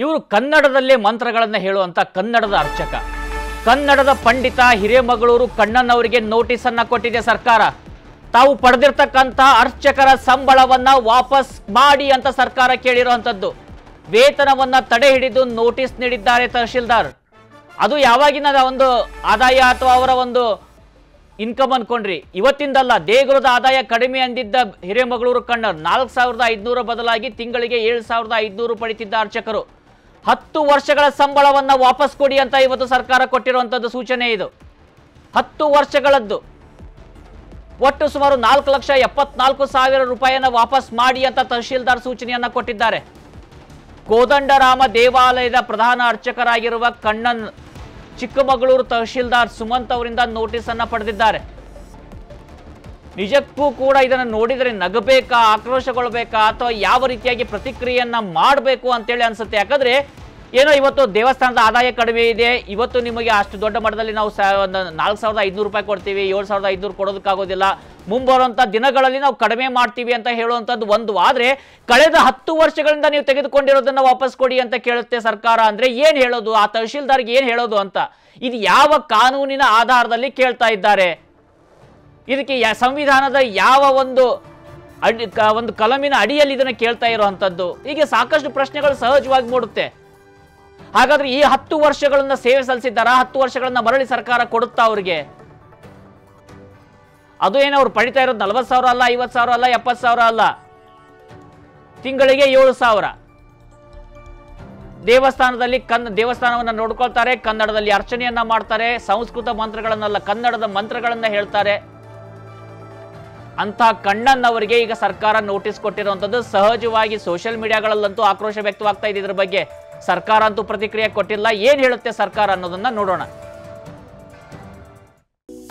ಇವರು ಕನ್ನಡದಲ್ಲೇ ಮಂತ್ರಗಳನ್ನು ಹೇಳುವಂಥ ಕನ್ನಡದ ಅರ್ಚಕ. ಕನ್ನಡದ ಪಂಡಿತ ಹಿರೇಮಗಳೂರು ಕಣ್ಣನವರಿಗೆ ನೋಟಿಸನ್ನು ಕೊಟ್ಟಿದೆ ಸರ್ಕಾರ. ತಾವು ಪಡೆದಿರ್ತಕ್ಕಂಥ ಅರ್ಚಕರ ಸಂಬಳವನ್ನು ವಾಪಸ್ ಮಾಡಿ ಅಂತ ಸರ್ಕಾರ ಕೇಳಿರುವಂಥದ್ದು. ವೇತನವನ್ನು ತಡೆ ಹಿಡಿದು ನೋಟಿಸ್ ನೀಡಿದ್ದಾರೆ ತಹಶೀಲ್ದಾರ್. ಅದು ಯಾವಾಗಿನ ಒಂದು ಆದಾಯ ಅಥವಾ ಅವರ ಒಂದು ಇನ್ಕಮ್ ಅನ್ಕೊಂಡ್ರಿ. ಇವತ್ತಿಂದಲ್ಲ ದೇಗುಲದ ಆದಾಯ ಕಡಿಮೆ ಅಂದಿದ್ದ ಹಿರೇಮಗಳೂರು ಕಣ್ಣರ್ ನಾಲ್ಕು ಸಾವಿರದ ಐದುನೂರ ಬದಲಾಗಿ ತಿಂಗಳಿಗೆ ಏಳು ಸಾವಿರದ ಐದುನೂರು ಪಡಿತಿದ್ದ ಅರ್ಚಕರು. ಹತ್ತು ವರ್ಷಗಳ ಸಂಬಳವನ್ನು ವಾಪಸ್ ಕೊಡಿ ಅಂತ ಇವತ್ತು ಸರ್ಕಾರ ಕೊಟ್ಟಿರುವಂಥದ್ದು ಸೂಚನೆ ಇದು. ಹತ್ತು ವರ್ಷಗಳದ್ದು. ಒಟ್ಟು ಸುಮಾರು ನಾಲ್ಕು ಲಕ್ಷ ಎಪ್ಪತ್ನಾಲ್ಕು ಸಾವಿರ ರೂಪಾಯಿಯನ್ನು ವಾಪಸ್ ಮಾಡಿ ಅಂತ ತಹಶೀಲ್ದಾರ್ ಸೂಚನೆಯನ್ನ ಕೊಟ್ಟಿದ್ದಾರೆ. ಕೋದಂಡರಾಮ ದೇವಾಲಯದ ಪ್ರಧಾನ ಅರ್ಚಕರಾಗಿರುವ ಕಣ್ಣನ್ ಚಿಕ್ಕಮಗಳೂರು ತಹಶೀಲ್ದಾರ್ ಸುಮಂತ್ ಅವರಿಂದ ನೋಟಿಸ್ ಅನ್ನ ಪಡೆದಿದ್ದಾರೆ. ನಿಜಕ್ಕೂ ಕೂಡ ಇದನ್ನು ನೋಡಿದರೆ ನಗಬೇಕಾ, ಆಕ್ರೋಶಗೊಳ್ಬೇಕಾ, ಅಥವಾ ಯಾವ ರೀತಿಯಾಗಿ ಪ್ರತಿಕ್ರಿಯೆಯನ್ನು ಮಾಡಬೇಕು ಅಂತೇಳಿ ಅನಿಸುತ್ತೆ. ಯಾಕಂದರೆ ಏನೋ ಇವತ್ತು ದೇವಸ್ಥಾನದ ಆದಾಯ ಕಡಿಮೆ ಇದೆ. ಇವತ್ತು ನಿಮಗೆ ಅಷ್ಟು ದೊಡ್ಡ ಮಟ್ಟದಲ್ಲಿ ನಾವು ಒಂದು ನಾಲ್ಕು ಸಾವಿರದ ಐದುನೂರು ರೂಪಾಯಿ ಕೊಡ್ತೀವಿ, ಏಳು ಸಾವಿರದ ಐದುನೂರು ಕೊಡೋದಕ್ಕಾಗೋದಿಲ್ಲ. ಮುಂಬರುವಂಥ ದಿನಗಳಲ್ಲಿ ನಾವು ಕಡಿಮೆ ಮಾಡ್ತೀವಿ ಅಂತ ಹೇಳುವಂಥದ್ದು ಒಂದು. ಆದರೆ ಕಳೆದ ಹತ್ತು ವರ್ಷಗಳಿಂದ ನೀವು ತೆಗೆದುಕೊಂಡಿರೋದನ್ನು ವಾಪಸ್ ಕೊಡಿ ಅಂತ ಕೇಳುತ್ತೆ ಸರ್ಕಾರ. ಅಂದರೆ ಏನು ಹೇಳೋದು? ಆ ತಹಶೀಲ್ದಾರ್ಗೆ ಏನು ಹೇಳೋದು ಅಂತ. ಇದು ಯಾವ ಕಾನೂನಿನ ಆಧಾರದಲ್ಲಿ ಕೇಳ್ತಾ ಇದ್ದಾರೆ. ಇದಕ್ಕೆ ಸಂವಿಧಾನದ ಯಾವ ಒಂದು ಅಡಿ ಒಂದು ಕಲಮಿನ ಅಡಿಯಲ್ಲಿ ಇದನ್ನು ಕೇಳ್ತಾ ಇರುವಂಥದ್ದು. ಹೀಗೆ ಸಾಕಷ್ಟು ಪ್ರಶ್ನೆಗಳು ಸಹಜವಾಗಿ ಮೂಡುತ್ತೆ. ಹಾಗಾದ್ರೆ ಈ ಹತ್ತು ವರ್ಷಗಳನ್ನ ಸೇವೆ ಸಲ್ಲಿಸಿದ್ದಾರಾ? ಹತ್ತು ವರ್ಷಗಳನ್ನ ಮರಳಿ ಸರ್ಕಾರ ಕೊಡುತ್ತಾ ಅವ್ರಿಗೆ? ಅದು ಏನು ಅವ್ರು ಪಡಿತಾ ಇರೋದು ನಲ್ವತ್ತು ಸಾವಿರ ಅಲ್ಲ, ಐವತ್ತು ಸಾವಿರ ಅಲ್ಲ, ಎಪ್ಪತ್ತು ಸಾವಿರ ಅಲ್ಲ? ತಿಂಗಳಿಗೆ ಏಳು ಸಾವಿರ. ದೇವಸ್ಥಾನದಲ್ಲಿ ಕನ್ನ ದೇವಸ್ಥಾನವನ್ನು ನೋಡ್ಕೊಳ್ತಾರೆ, ಕನ್ನಡದಲ್ಲಿ ಅರ್ಚನೆಯನ್ನ ಮಾಡ್ತಾರೆ, ಸಂಸ್ಕೃತ ಮಂತ್ರಗಳನ್ನಲ್ಲ, ಕನ್ನಡದ ಮಂತ್ರಗಳನ್ನ ಹೇಳ್ತಾರೆ. ಅಂತ ಕಣ್ಣನ್ನವರಿಗೆ ಈಗ ಸರ್ಕಾರ ನೋಟಿಸ್ ಕೊಟ್ಟಿರುವಂತದ್ದು ಸಹಜವಾಗಿ ಸೋಷಿಯಲ್ ಮೀಡಿಯಾಗಳಲ್ಲಂತೂ ಆಕ್ರೋಶ ವ್ಯಕ್ತವಾಗ್ತಾ ಇದೆ ಇದ್ರ ಬಗ್ಗೆ. ಸರ್ಕಾರ ಅಂತೂ ಪ್ರತಿಕ್ರಿಯೆ ಕೊಟ್ಟಿಲ್ಲ. ಏನ್ ಹೇಳುತ್ತೆ ಸರ್ಕಾರ ಅನ್ನೋದನ್ನ ನೋಡೋಣ.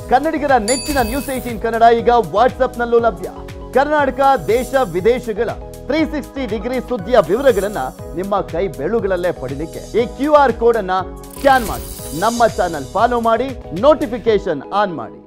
ಕನ್ನಡಿಗರ ನೆಚ್ಚಿನ ನ್ಯೂಸ್ ಏಟೀನ್ ಕನ್ನಡ ಈಗ ವಾಟ್ಸ್ಆಪ್ನಲ್ಲೂ ಲಭ್ಯ. ಕರ್ನಾಟಕ, ದೇಶ, ವಿದೇಶಗಳ ತ್ರೀ ಸಿಕ್ಸ್ಟಿ ಡಿಗ್ರಿ ಸುದ್ದಿಯ ವಿವರಗಳನ್ನ ನಿಮ್ಮ ಕೈ ಬೆಳುಗಳಲ್ಲೇ ಪಡಿಲಿಕ್ಕೆ ಈ ಕ್ಯೂ ಆರ್ ಕೋಡ್ ಅನ್ನ ಸ್ಕ್ಯಾನ್ ಮಾಡಿ. ನಮ್ಮ ಚಾನಲ್ ಫಾಲೋ ಮಾಡಿ ನೋಟಿಫಿಕೇಶನ್ ಆನ್ ಮಾಡಿ.